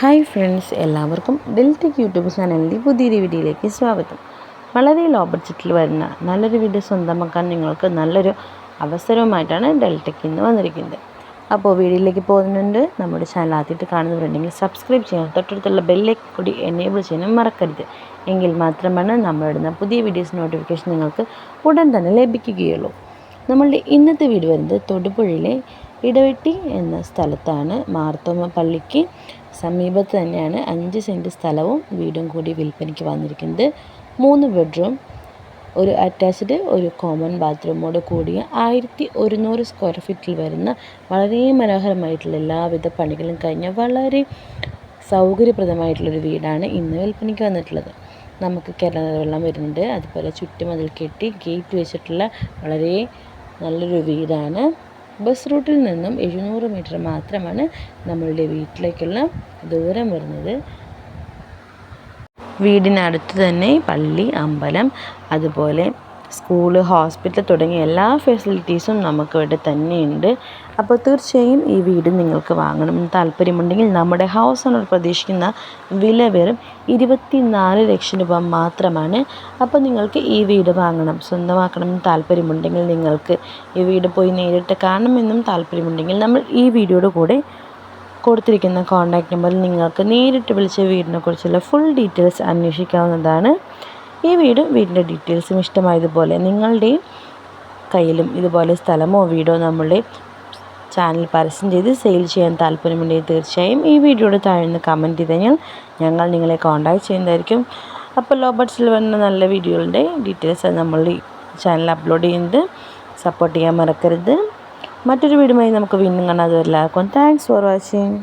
Hi friends എല്ലാവർക്കും ഡെൽറ്റിക് YouTube ചാനലിന്റെ പുതിയൊരു വീഡിയോയിലേക്ക് സ്വാഗതം. വളരെ ലോ ബഡ്ജറ്റിൽ വരുന്ന നല്ലൊരു വീഡിയോ സ്വന്തമാക്കാൻ നിങ്ങൾക്ക് നല്ലൊരു അവസരവുമായിട്ടാണ് ഡെൽറ്റിക് ഇന്ന് വന്നിരിക്കുന്നത്. അപ്പോൾ വീഡിയോയിലേക്ക് പോകുന്നുണ്ട്. നമ്മുടെ ചാനൽ ആദ്യമായിട്ട് കാണുന്നവരുണ്ടെങ്കിൽ സബ്സ്ക്രൈബ് ചെയ്യണം തൊട്ടടുത്തുള്ള ബെല്ലേക്ക് കൂടി എനേബിൾ ചെയ്യാനും മറക്കരുത്. എങ്കിൽ മാത്രമാണ് നമ്മളിടുന്ന പുതിയ വീഡിയോസ് നോട്ടിഫിക്കേഷൻ നിങ്ങൾക്ക് ഉടൻ തന്നെ ലഭിക്കുകയുള്ളൂ. നമ്മളുടെ ഇന്നത്തെ വീട് വരുന്നത് തൊടുപുഴയിലെ ഇടവെട്ടി എന്ന സ്ഥലത്താണ്. മാർത്തോമ പള്ളിക്ക് സമീപത്ത് തന്നെയാണ് അഞ്ച് സെന്റ് സ്ഥലവും വീടും കൂടി വിൽപ്പനയ്ക്ക് വന്നിരിക്കുന്നത്. മൂന്ന് ബെഡ്റൂം ഒരു അറ്റാച്ച്ഡ് ഒരു കോമൺ ബാത്റൂമോട് കൂടിയ ആയിരത്തി ഒരുന്നൂറ് സ്ക്വയർ ഫീറ്റിൽ വരുന്ന വളരെ മനോഹരമായിട്ടുള്ള എല്ലാവിധ പണികളും കഴിഞ്ഞ വളരെ സൗകര്യപ്രദമായിട്ടുള്ളൊരു വീടാണ് ഇന്ന് വിൽപ്പനയ്ക്ക് വന്നിട്ടുള്ളത്. നമുക്ക് കിരണ വെള്ളം വരുന്നുണ്ട്. അതുപോലെ ചുറ്റുമതിൽ കെട്ടി ഗേറ്റ് വെച്ചിട്ടുള്ള വളരെ നല്ലൊരു വീടാണ്. ബസ് റൂട്ടിൽ നിന്നും എഴുന്നൂറ് മീറ്റർ മാത്രമാണ് നമ്മളുടെ വീട്ടിലേക്കുള്ള ദൂരം വരുന്നത്. വീടിനടുത്ത് തന്നെ പള്ളി അമ്പലം അതുപോലെ സ്കൂൾ ഹോസ്പിറ്റൽ തുടങ്ങിയ എല്ലാ ഫെസിലിറ്റീസും നമുക്ക് ഇവിടെ തന്നെയുണ്ട്. അപ്പോൾ തീർച്ചയായും ഈ വീട് നിങ്ങൾക്ക് വാങ്ങണം താല്പര്യമുണ്ടെങ്കിൽ നമ്മുടെ ഹൗസ് ഓണർ പ്രതീക്ഷിക്കുന്ന വില വെറും ഇരുപത്തി നാല് ലക്ഷം രൂപ മാത്രമാണ്. അപ്പോൾ നിങ്ങൾക്ക് ഈ വീട് വാങ്ങണം സ്വന്തമാക്കണം താല്പര്യമുണ്ടെങ്കിൽ നിങ്ങൾക്ക് ഈ വീട് പോയി നേരിട്ട് കാണണമെന്നും താല്പര്യമുണ്ടെങ്കിൽ നമ്മൾ ഈ വീഡിയോയുടെ കൂടെ കൊടുത്തിരിക്കുന്ന കോൺടാക്റ്റ് നമ്പറിൽ നിങ്ങൾക്ക് നേരിട്ട് വിളിച്ച് വീടിനെക്കുറിച്ചുള്ള ഫുൾ ഡീറ്റെയിൽസ് അന്വേഷിക്കാവുന്നതാണ്. ഈ വീട് വീടിന്റെ ഡീറ്റെയിൽസും ഇഷ്ടമായതുപോലെ നിങ്ങളുടെയും കയ്യിലും ഇതുപോലെ സ്ഥലമോ വീടോ നമ്മളുടെ ചാനൽ പരസ്യം ചെയ്ത് സെയിൽ ചെയ്യാൻ താല്പര്യമുണ്ടെങ്കിൽ തീർച്ചയായും ഈ വീഡിയോയുടെ താഴെ നിന്ന് കമന്റ് ചെയ്ത് കഴിഞ്ഞാൽ ഞങ്ങൾ നിങ്ങളെ കോൺടാക്ട് ചെയ്യുന്നതായിരിക്കും. അപ്പോൾ ലോ ബഡ്സിൽ വരുന്ന നല്ല വീഡിയോകളുടെ ഡീറ്റെയിൽസ് നമ്മൾ ഈ ചാനൽ അപ്ലോഡ് ചെയ്യുന്നത്. സപ്പോർട്ട് ചെയ്യാൻ മറക്കരുത്. മറ്റൊരു വീടുമായി നമുക്ക് വീണ്ടും കാണാം. അതുവരെ എല്ലാവർക്കും താങ്ക്സ് ഫോർ വാച്ചിങ്